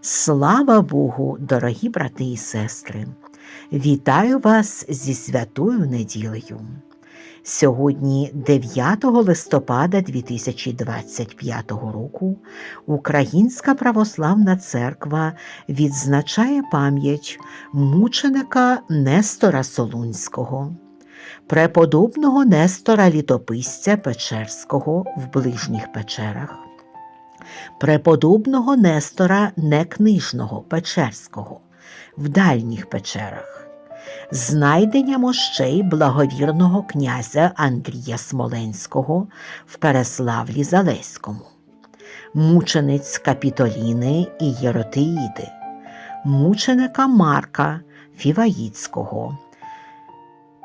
Слава Богу, дорогі брати і сестри! Вітаю вас зі святою неділею. Сьогодні, 9 листопада 2025 року, Українська православна церква відзначає пам'ять мученика Нестора Солунського, преподобного Нестора Літописця Печерського в ближніх печерах преподобного Нестора Некнижного Печерського в дальніх печерах, знайдення мощей благовірного князя Андрія Смоленського в Переславлі Залеському, мучениць Капітоліни і Єротиїди, мученика Марка Фіваїцького,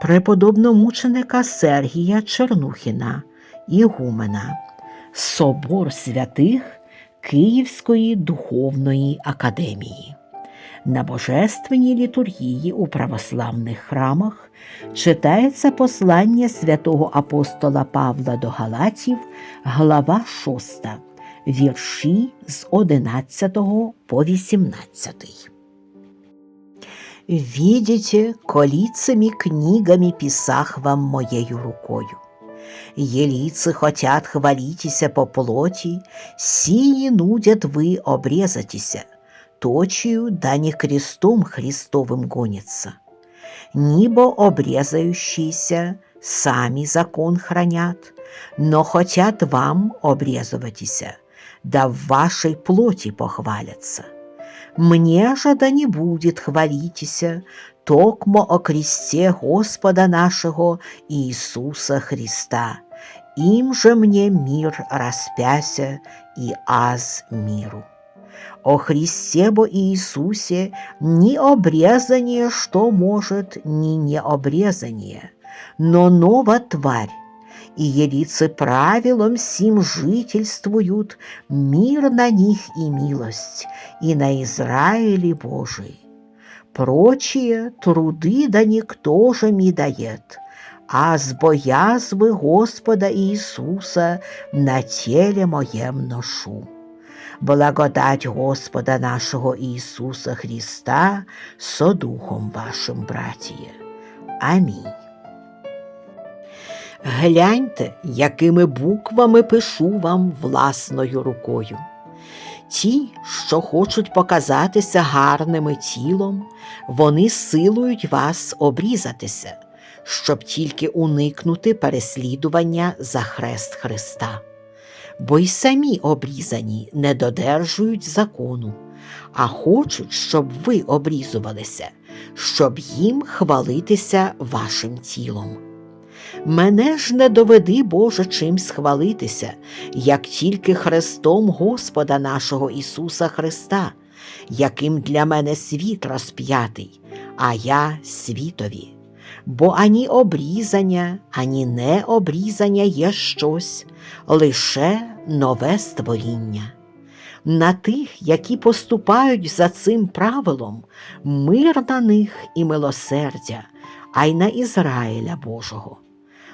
преподобномученика Сергія Чернухіна, Ігумена, Собор святих Київської духовної академії. На божественній літургії у православних храмах читається послання святого апостола Павла до Галатів, глава 6, вірші з 11 по 18. Видите, колицами книгами писах вам моею рукою. Елицы хотят хвалитеся по плоти, сии нудят вы обрезатися, точию да не крестом Христовым гонится. Нибо обрезающиеся сами закон хранят, но хотят вам обрезыватися, да в вашей плоти похвалятся. Мне же да не будет хвалитеся, токмо о кресте Господа нашего Иисуса Христа. Им же мне мир распяся и аз миру. О Христе бо Иисусе ни обрезание, что может, ни необрезание, но нова тварь, и елицы правилом сим жительствуют, мир на них и милость, и на Израиле Божий. Прочие труды да никто же ми дает, а с боязви Господа Иисуса на теле моем ношу. Благодать Господа нашого Ісуса Христа со Духом вашим, братіє. Амінь. Гляньте, якими буквами пишу вам власною рукою. Ті, що хочуть показатися гарними тілом, вони силують вас обрізатися, щоб тільки уникнути переслідування за хрест Христа. Бо й самі обрізані не додержують закону, а хочуть, щоб ви обрізувалися, щоб їм хвалитися вашим тілом. Мене ж не доведи, Боже, чимсь хвалитися, як тільки Христом Господа нашого Ісуса Христа, яким для мене світ розп'ятий, а я світові. Бо ані обрізання, ані необрізання є щось, лише нове створіння. На тих, які поступають за цим правилом, мир на них і милосердя, а й на Ізраїля Божого.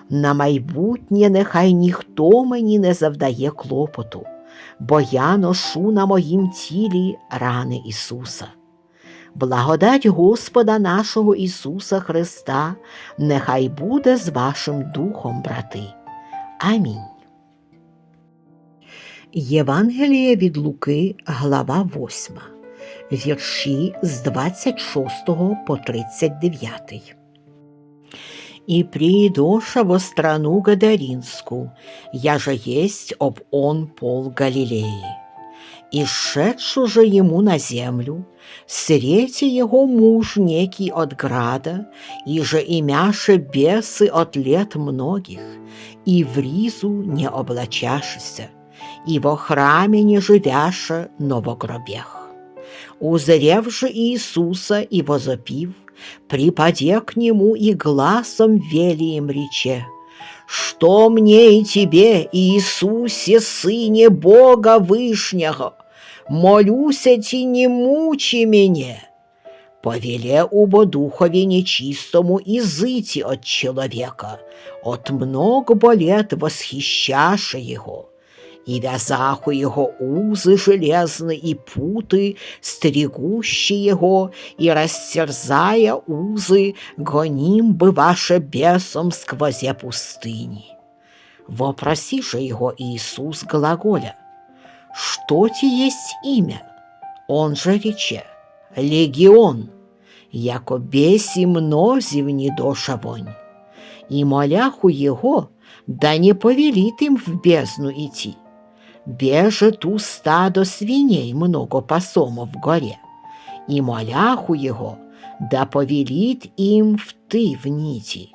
На майбутнє нехай ніхто мені не завдає клопоту, бо я ношу на моїм тілі рани Ісуса. Благодать Господа нашого Ісуса Христа, нехай буде з вашим духом, брати. Амінь. Євангеліє від Луки, глава 8, вірші з 26 по 39. И приидоша во страну Гадаринскую, я же есть об он пол Галилеи. И шедшу же ему на землю, срети его муж некий от града, и же имяше бесы от лет многих, и в ризу не облачашися, и во храме не живяше, но во гробех. Узрев же Иисуса и возопив, припаде к нему и глазом велием рече. Что мне и тебе, Иисусе, Сыне Бога Вышнего, молюся ти не мучи меня. Повеле убо духові нечистому і зыти от человека, от много болет восхищаше его, и вязаху его узы железные и путы, стригущие его, и растерзая узы, гоним бы ваше бесом сквозь пустыни. Вопроси же его Иисус глаголя, что ти есть имя? Он же рече, легион, яко бесі мнозі в недоша вонь. И моляху его, да не повелит им в бездну идти. Бежит у стадо свиней много пасомов в горе, и моляху его, да повелит им в ты в нити,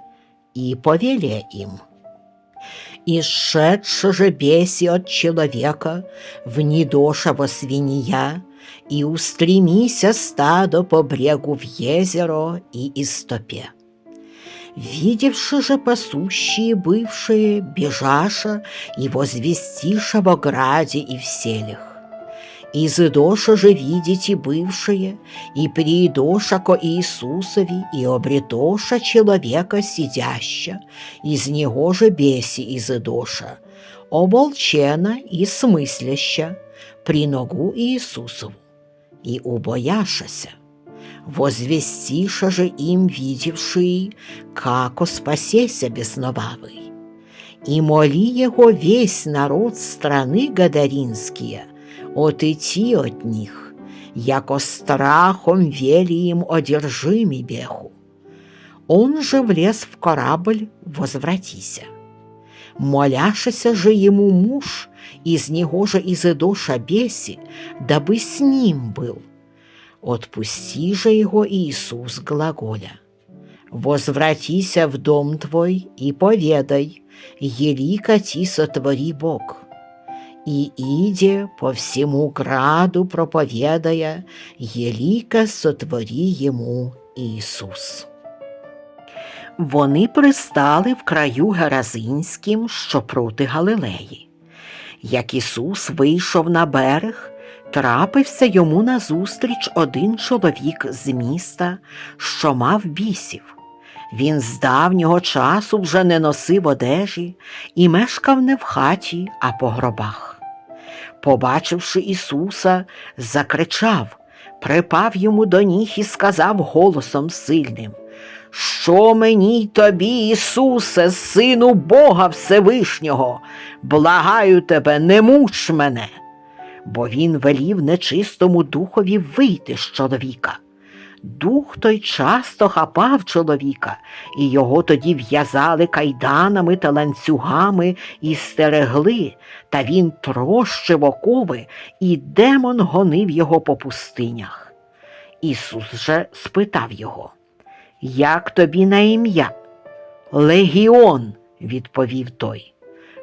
и повеле им. И шедше же беси от человека в недошего свинья, и устремися стадо по брегу в езеро и истопе. Видевши же пасущие бывшие, бежаша и возвестиша в ограде и в селях. Изыдоша же видите бывшие, и приидоша ко Иисусови, и обретоша человека сидяща, из него же беси изыдоша, оболчена и смысляща, при ногу Иисусову, и убояшася возвестиша же им видевший, како спасеся бесновавый. И моли его весь народ страны Гадаринские, отойти от них, яко страхом вели им одержими беху. Он же влез в корабль, возвратися. Моляшися же ему муж, из него же Изыдоша беси, дабы с ним был – Отпусти же его Иисус глаголя. Возвратися в дом твой и поведай, елика ти сотвори Бог. И иде по всему граду проповедая, елика сотвори йому Ісус. Вони пристали в краю Геразинським, що проти Галилеї. Як Ісус вийшов на берег, Трапився йому назустріч один чоловік з міста, що мав бісів. Він з давнього часу вже не носив одежі і мешкав не в хаті, а по гробах. Побачивши Ісуса, закричав, припав йому до ніг і сказав голосом сильним Що мені й тобі, Ісусе, сину Бога Всевишнього, благаю тебе, не муч мене бо він велів нечистому духові вийти з чоловіка. Дух той часто хапав чоловіка, і його тоді в'язали кайданами та ланцюгами і стерегли, та він трощив окови, і демон гонив його по пустинях. Ісус же спитав його, Як тобі на ім'я? Легіон, відповів той.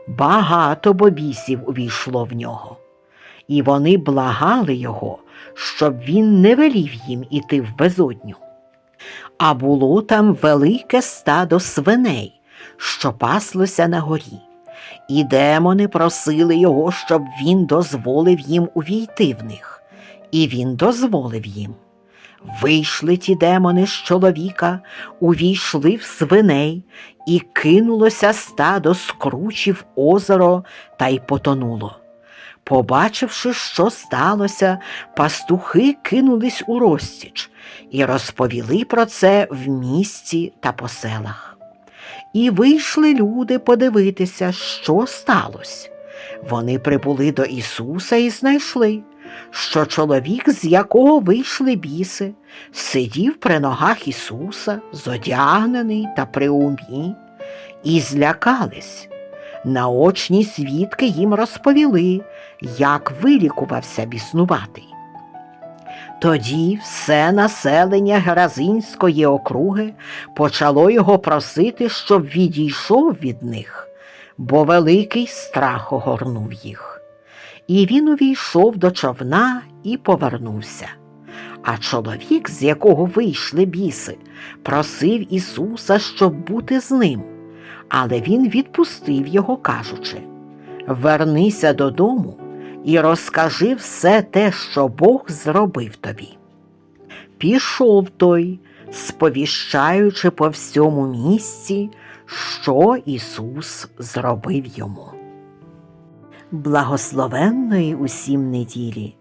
Багато бобісів увійшло в нього і вони благали його, щоб він не велів їм іти в безодню. А було там велике стадо свиней, що паслося на горі, і демони просили його, щоб він дозволив їм увійти в них, і він дозволив їм. Вийшли ті демони з чоловіка, увійшли в свиней, і кинулося стадо скручів озеро та й потонуло. Побачивши, що сталося, пастухи кинулись у розтіч і розповіли про це в місті та по селах. І вийшли люди подивитися, що сталося. Вони прибули до Ісуса і знайшли, що чоловік, з якого вийшли біси, сидів при ногах Ісуса, зодягнений та при умі, і злякались. Наочні свідки їм розповіли, як вилікувався біснуватий. Тоді все населення Геразинської округи почало його просити, щоб відійшов від них, бо великий страх огорнув їх. І він увійшов до човна і повернувся. А чоловік, з якого вийшли біси, просив Ісуса, щоб бути з ним але він відпустив його, кажучи Вернися додому і розкажи все те, що Бог зробив тобі. Пішов той, сповіщаючи по всьому місці, що Ісус зробив йому. Благословенної усім неділі,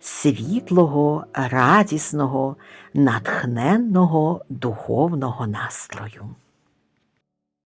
світлого, радісного, натхненного духовного настрою.